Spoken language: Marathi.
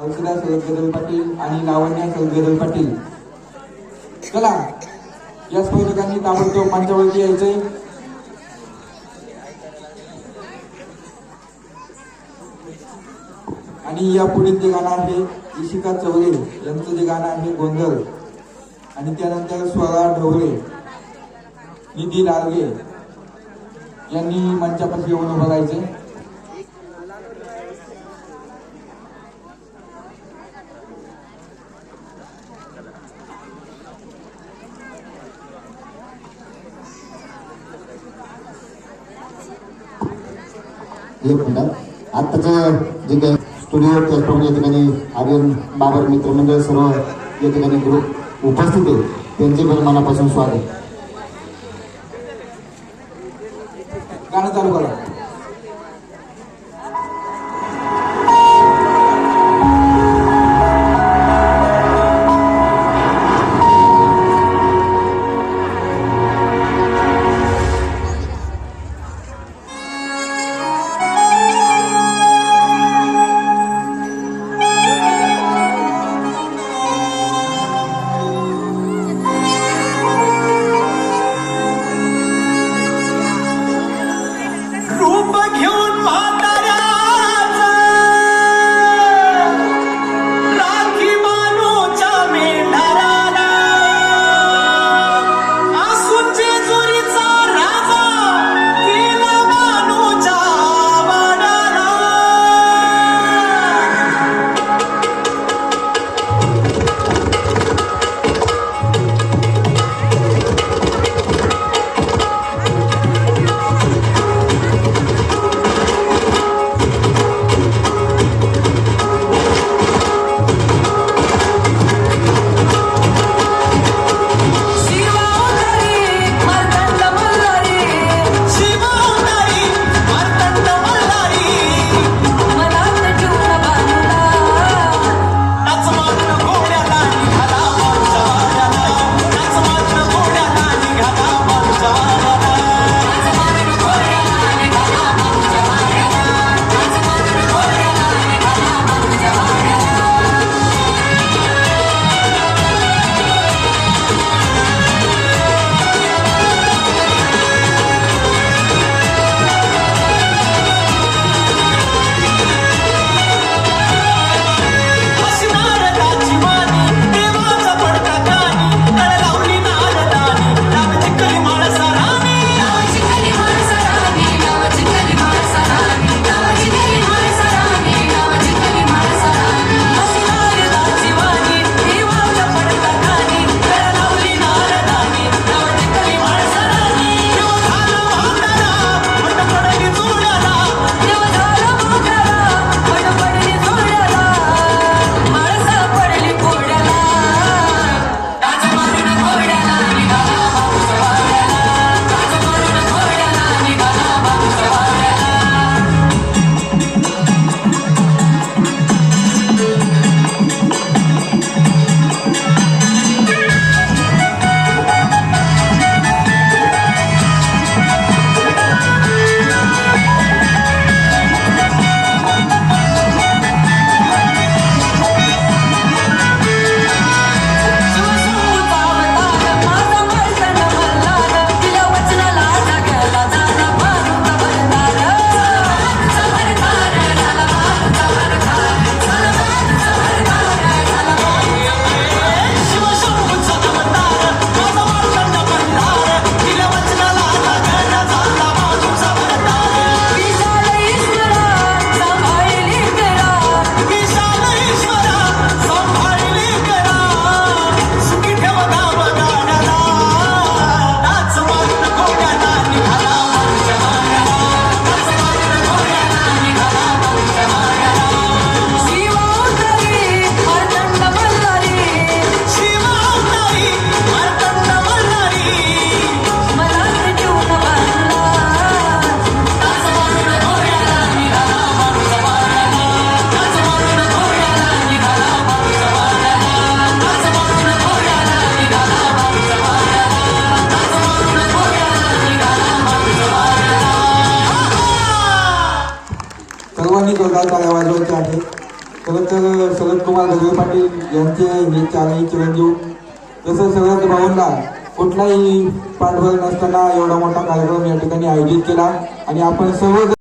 हंसदा सौदगदल पाटील आणि लावण्या सौदगदल पाटील. चला या स्पर्धकांनी ताबडतोब मंचावरती यायचंय. आणि या पुढील जे गाणं आहे इशिका चौरे यांचं जे गाणं आहे गोंधळ. आणि त्यानंतर स्वरा ढोरे निधी लालगे यांनी मंचापाशी येऊन उभं राहायचे हे म्हणतात आत्ताचं जे काही स्टुडिओ प्लॅटफॉर्म या ठिकाणी आर्यन बाबर मित्रमंडळ सर्व या ठिकाणी ग्रुप उपस्थित आहे. त्यांचे पण मनापासून स्वागत. गाणं चालू करा. सर्वांनी जोरदार टाळ्या वाजवत आहे. खरं तर शरद कुमार गजरे पाटील यांचे हे चारही चिरंजीव जसं शरद भाऊंना कुठलाही पाठबळ नसताना एवढा मोठा कार्यक्रम या ठिकाणी आयोजित केला आणि आपण सर्व